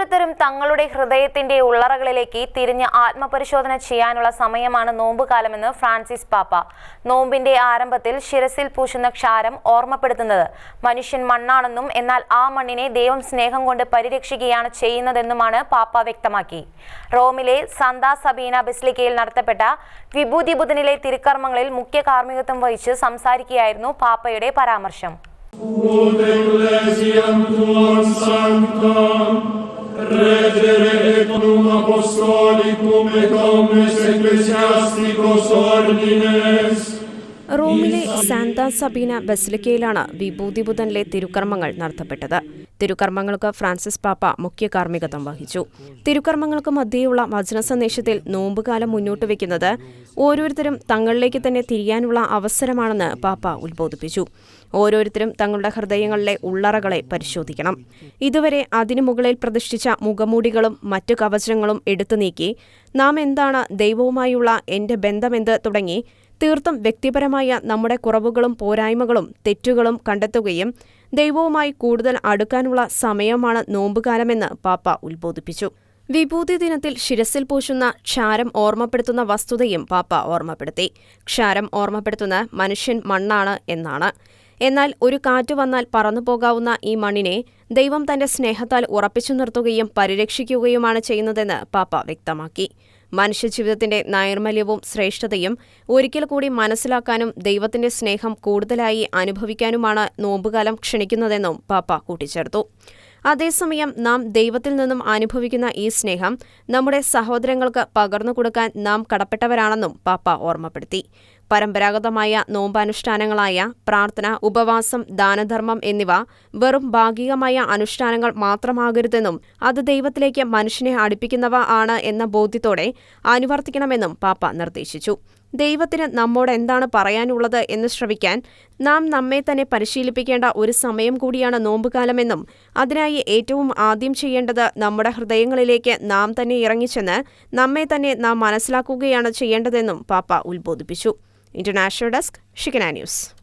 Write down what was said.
ഓരോരുത്തരും തങ്ങളുടെ ഹൃദയത്തിന്റെ ഉള്ളറകളിലേക്ക് തിരിഞ്ഞ് ആത്മപരിശോധന ചെയ്യാനുള്ള സമയമാണ് നോമ്പുകാലമെന്ന് ഫ്രാൻസിസ് പാപ്പ. നോമ്പിന്റെ ആരംഭത്തിൽ ശിരസിൽ പൂശുന്ന ക്ഷാരം ഓർമ്മപ്പെടുത്തുന്നത്. മനുഷ്യൻ മണ്ണാണെന്നും എന്നാൽ ആ മണ്ണിനെ ദൈവം സ്നേഹം കൊണ്ട് പരിരക്ഷിക്കുകയാണ് ചെയ്യുന്നതെന്നുമാണ് പാപ്പ വ്യക്തമാക്കി. റോമിലെ സന്താ സബീന ബെസ്ലിക്കയിൽ നടത്തപ്പെട്ട വിഭൂതി ബുധനിലെ തിരുക്കർമ്മങ്ങളിൽ മുഖ്യ കാർമ്മികത്വം വഹിച്ച് സംസാരിക്കുകയായിരുന്നു പാപ്പയുടെ പരാമർശം. Redere et num apostolicum et omnes ecclesiasticos ordines, റോമിലെ സാന്താ സബീന ബസിലിക്കയിലാണ് വിഭൂതിബുധനിലെ തിരുക്കർമ്മങ്ങൾ നടത്തപ്പെട്ടത് തിരുക്കർമ്മങ്ങൾക്ക് ഫ്രാൻസിസ് പാപ്പ മുഖ്യ കാർമ്മികത്വം വഹിച്ചു. തിരുക്കർമ്മങ്ങൾക്ക് മധ്യേയുള്ള വചന സന്ദേശത്തിൽ നോമ്പുകാലം മുന്നോട്ട് വയ്ക്കുന്നത് ഓരോരുത്തരും തങ്ങളിലേക്ക് തന്നെ തിരിയാനുള്ള അവസരമാണെന്ന് പാപ്പ ഉത്ബോധിപ്പിച്ചു. ഓരോരുത്തരും തങ്ങളുടെ ഹൃദയങ്ങളിലെ ഉള്ളറകളെ പരിശോധിക്കണം. ഇതുവരെ അതിനു മുകളിൽ പ്രതിഷ്ഠിച്ച മുഖമൂടികളും മറ്റു കവചങ്ങളും എടുത്തു നീക്കി നാം എന്താണ് ദൈവവുമായുള്ള എന്റെ ബന്ധമെന്ത് തുടങ്ങി തീർത്തും വ്യക്തിപരമായ നമ്മുടെ കുറവുകളും പോരായ്മകളും തെറ്റുകളും കണ്ടെത്തുകയും ദൈവവുമായി കൂടുതൽ അടുക്കാനുള്ള സമയമാണ് നോമ്പുകാലമെന്ന് പാപ്പ ഉത്ബോധിപ്പിച്ചു. വിഭൂതി ദിനത്തിൽ ശിരസിൽ പൂശുന്ന ക്ഷാരം ഓർമ്മപ്പെടുത്തുന്ന വസ്തുതയും പാപ്പ ഓർമ്മപ്പെടുത്തി. ക്ഷാരം ഓർമ്മപ്പെടുത്തുന്ന മനുഷ്യൻ മണ്ണാണ് എന്നാണ്. എന്നാൽ ഒരു കാറ്റ് വന്നാൽ പറന്നു പോകാവുന്ന ഈ മണ്ണിനെ ദൈവം തന്റെ സ്നേഹത്താൽ ഉറപ്പിച്ചു നിർത്തുകയും പരിരക്ഷിക്കുകയുമാണ് ചെയ്യുന്നതെന്ന് പാപ്പ വ്യക്തമാക്കി. മനുഷ്യജീവിതത്തിന്റെ നൈർമല്യവും ശ്രേഷ്ഠതയും ഒരിക്കൽ കൂടി മനസ്സിലാക്കാനും ദൈവത്തിന്റെ സ്നേഹം കൂടുതലായി അനുഭവിക്കാനുമാണ് നോമ്പുകാലം ക്ഷണിക്കുന്നതെന്നും പാപ്പ കൂട്ടിച്ചേർത്തു. അതേസമയം നാം ദൈവത്തിൽ നിന്നും അനുഭവിക്കുന്ന ഈ സ്നേഹം നമ്മുടെ സഹോദരങ്ങൾക്ക് പകർന്നു കൊടുക്കാൻ നാം കടപ്പെട്ടവരാണെന്നും പാപ്പ ഓർമ്മപ്പെടുത്തി. പരമ്പരാഗതമായ നോമ്പാനുഷ്ഠാനങ്ങളായ പ്രാർത്ഥന ഉപവാസം ദാനധർമ്മം എന്നിവ വെറും ഭാഗികമായ അനുഷ്ഠാനങ്ങൾ മാത്രമാകരുതെന്നും അത് ദൈവത്തിലേക്ക് മനുഷ്യനെ അടുപ്പിക്കുന്നവ ആണ് എന്ന ബോധ്യത്തോടെ അനുവർത്തിക്കണമെന്നും പാപ്പ നിർദ്ദേശിച്ചു. ദൈവത്തിന് നമ്മോട് എന്താണ് പറയാനുള്ളത് എന്ന് ശ്രവിക്കാൻ നാം നമ്മെ തന്നെ പരിശീലിപ്പിക്കേണ്ട ഒരു സമയം കൂടിയാണ് നോമ്പുകാലമെന്നും അതിനായി ഏറ്റവും ആദ്യം ചെയ്യേണ്ടത് നമ്മുടെ ഹൃദയങ്ങളിലേക്ക് നാം തന്നെ ഇറങ്ങിച്ചെന്ന് നമ്മെ തന്നെ നാം മനസ്സിലാക്കുകയാണ് ചെയ്യേണ്ടതെന്നും പാപ്പ ഉത്ബോധിപ്പിച്ചു. International Desk, Shikana News.